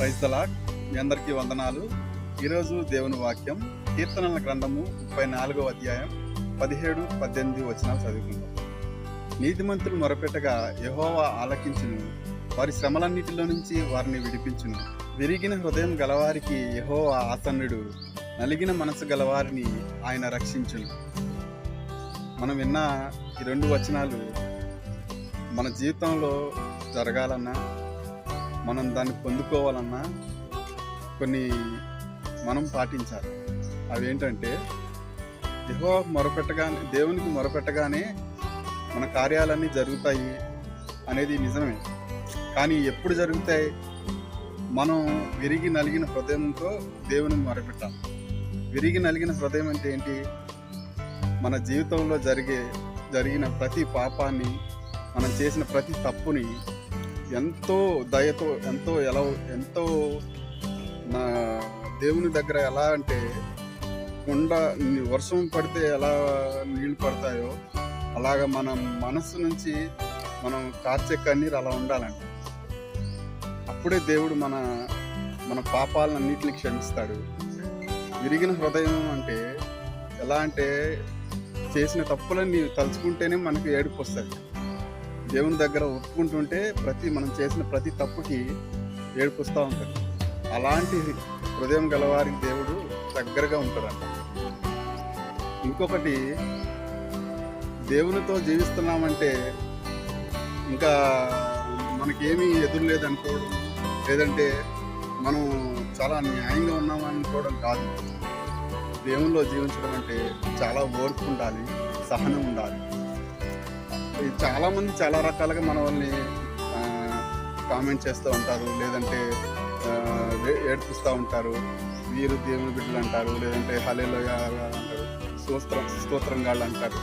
Praise దలాక్ మీ అందరికీ వందనాలు. ఈరోజు దేవుని వాక్యం కీర్తనల గ్రంథము ముప్పై నాలుగో అధ్యాయం పదిహేడు పద్దెనిమిది వచనాలు చదువుకుందాం. నీతిమంతులు మొరపెట్టగా యహోవా ఆలకించును. వారి శ్రమలన్నిటిలో నుంచి వారిని విడిపించును. విరిగిన హృదయం గలవారికి యహోవా ఆసన్నుడు. నలిగిన మనసు గలవారిని ఆయన రక్షించును. మనం విన్న ఈ రెండు వచనాలు మన జీవితంలో జరగాలన్నా మనం దాన్ని పొందుకోవాలన్నా కొన్ని మనం పాటించాలి. అవి ఏంటంటే మొరపెట్టగానే దేవునికి మొరపెట్టగానే మన కార్యాలన్నీ జరుగుతాయి అనేది నిజమే. కానీ ఎప్పుడు జరుగుతాయి? మనం విరిగి నలిగిన హృదయంతో దేవుని మొరపెట్టాలి. విరిగి నలిగిన హృదయం అంటే ఏంటి? మన జీవితంలో జరిగే జరిగిన ప్రతి పాపాన్ని మనం చేసిన ప్రతి తప్పుని ఎంతో దయతో ఎంతో ఎలా ఎంతో నా దేవుని దగ్గర ఎలా అంటే కొండ వర్షం పడితే ఎలా నీళ్ళు పడతాయో అలాగ మన మనస్సు నుంచి మనం కార్చే కన్నీరు అలా ఉండాలండి. అప్పుడే దేవుడు మన మన పాపాలన్నింటిని క్షమిస్తాడు. విరిగిన హృదయం అంటే ఎలా అంటే చేసిన తప్పులన్నీ తలుచుకుంటేనే మనకి ఏడుపు వస్తుంది. దేవుని దగ్గర ఒప్పుకుంటుంటే ప్రతి మనం చేసిన ప్రతి తప్పుకి ఏడుపుస్తూ వస్తూ ఉంటుంది అలాంటి హృదయం గలవారికి దేవుడు దగ్గరగా ఉంటారంట ఇంకొకటి దేవునితో జీవిస్తున్నామంటే ఇంకా మనకేమీ ఎదురు లేదనుకోవడం లేదంటే మనం చాలా న్యాయంగా ఉన్నామనుకోవడం కాదు. దేవునిలో జీవించడం అంటే చాలా ఓర్పు ఉండాలి సహనం ఉండాలి. చాలామంది చాలా మంది చాలా రకాలుగా మన వాళ్ళని కామెంట్ చేస్తూ ఉంటారు. లేదంటే ఏడ్పిస్తూ ఉంటారు. వీరు దేవుని బిడ్డలు అంటారు లేదంటే హలేలో అంటారు స్తోత్రం స్తోత్రం గాళ్ళు అంటారు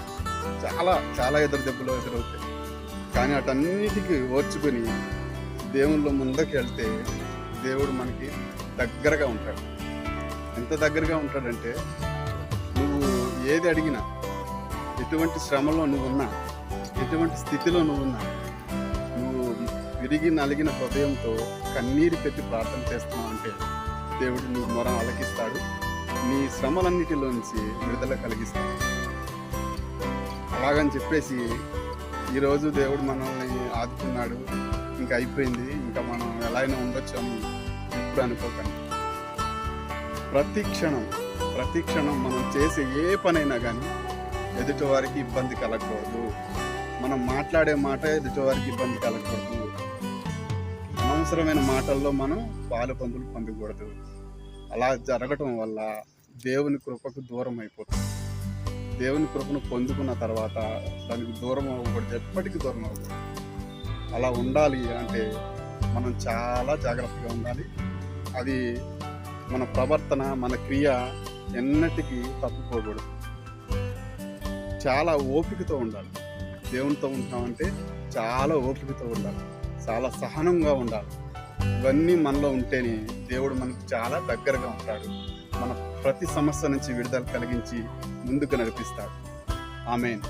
చాలా చాలా ఎదురు దెబ్బలు ఎదురవుతాయి. కానీ అటన్నిటికీ ఓర్చుకొని దేవుళ్ళు ముందుకు వెళ్తే దేవుడు మనకి దగ్గరగా ఉంటాడు. ఎంత దగ్గరగా ఉంటాడంటే నువ్వు ఏది అడిగినా ఎటువంటి శ్రమలో నువ్వున్నా ఎటువంటి స్థితిలో నువ్వు నువ్వు విరిగి నలిగిన హృదయంతో కన్నీరు పెట్టి ప్రార్థన చేస్తున్నావు అంటే దేవుడు నీ మొరం అలకిస్తాడు నీ శ్రమలన్నిటిలోంచి విడుదల కలిగిస్తాడు. అలాగని చెప్పేసి ఈరోజు దేవుడు మనల్ని ఆదుకున్నాడు ఇంకా అయిపోయింది ఇంకా మనం ఎలా అయినా ఉండొచ్చు అని ఇప్పుడు అనుకోకండి. ప్రతి క్షణం ప్రతి క్షణం మనం చేసే ఏ పనైనా కానీ ఎదుటి వారికి ఇబ్బంది కలగకూడదు. మనం మాట్లాడే మాట ఎదుటి వారికి ఇబ్బంది కలగకూడదు. అనవసరమైన మాటల్లో మనం పాలు పంపులు పొందకూడదు అలా జరగటం వల్ల దేవుని కృపకు దూరం అయిపోతుంది దేవుని కృపను పొందుకున్న తర్వాత దానికి దూరం అవ్వకూడదు ఎప్పటికీ దూరం అవ్వకూడదు. అలా ఉండాలి అంటే మనం చాలా జాగ్రత్తగా ఉండాలి. అది మన ప్రవర్తన మన క్రియ ఎన్నటికీ తప్పుకోకూడదు. చాలా ఓపికతో ఉండాలి. దేవునితో ఉంటామంటే చాలా ఓపికతో ఉండాలి. చాలా సహనంగా ఉండాలి. ఇవన్నీ మనలో ఉంటేనే దేవుడు మనకు చాలా దగ్గరగా ఉంటాడు. మన ప్రతి సమస్య నుంచి విడుదల కలిగించి ముందుకు నడిపిస్తాడు. ఆమెన్.